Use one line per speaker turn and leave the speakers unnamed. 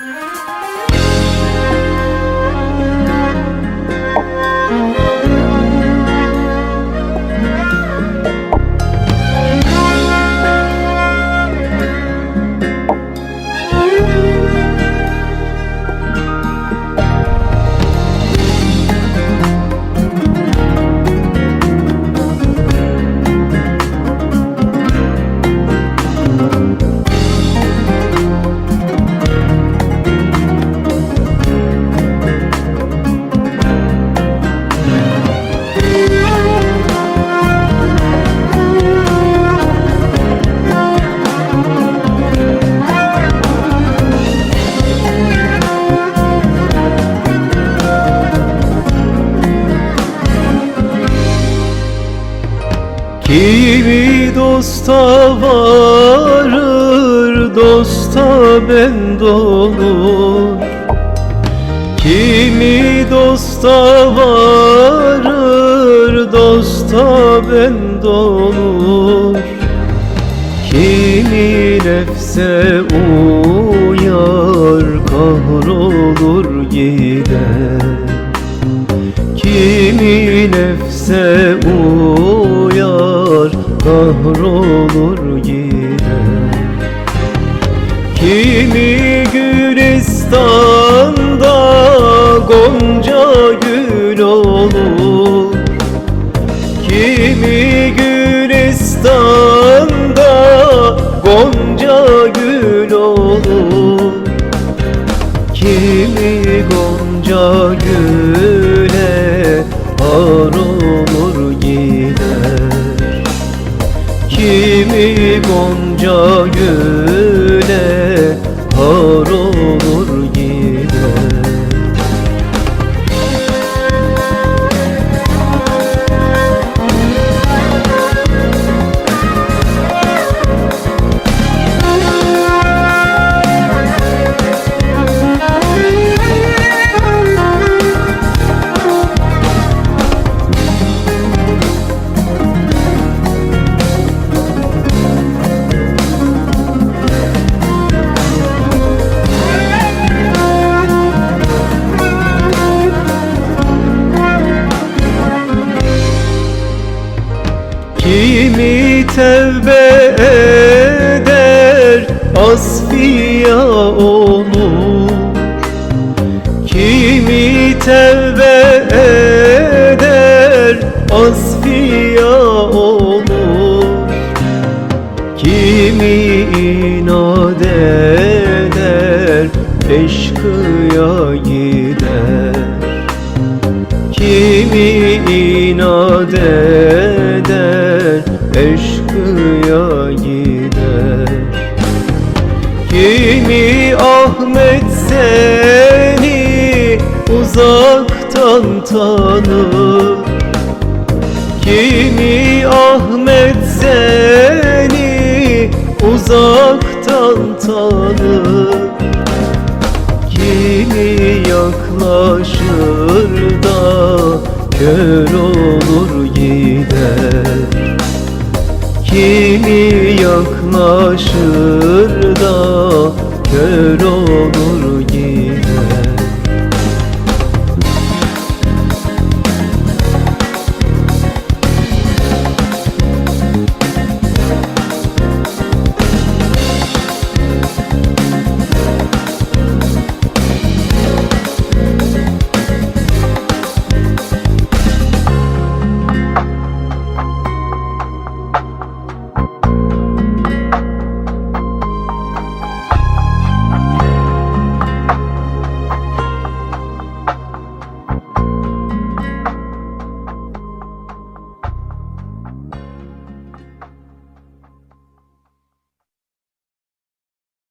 Bye. Kimi dosta varır, dosta ben olur. Kimi dosta varır, dosta ben olur. Kimi nefse uyar, kahrolur gider. Kimi nefse kahrolur gider Kimi gülistanda gonca gül olur? Kimi gülistanda gonca gül olur? Kimi gonca güle gonca güle Kimi tevbe eder? Asfiya olur. Kimi tevbe eder? Asfiya olur. Kimi inat eder? Eşkıya gider. Kimi inat eder Ahmet seni uzaktan tanır. Kimi Ahmet seni uzaktan tanır? Kimi yaklaşır da kör olur gider? Kimi yaklaşır da kör olur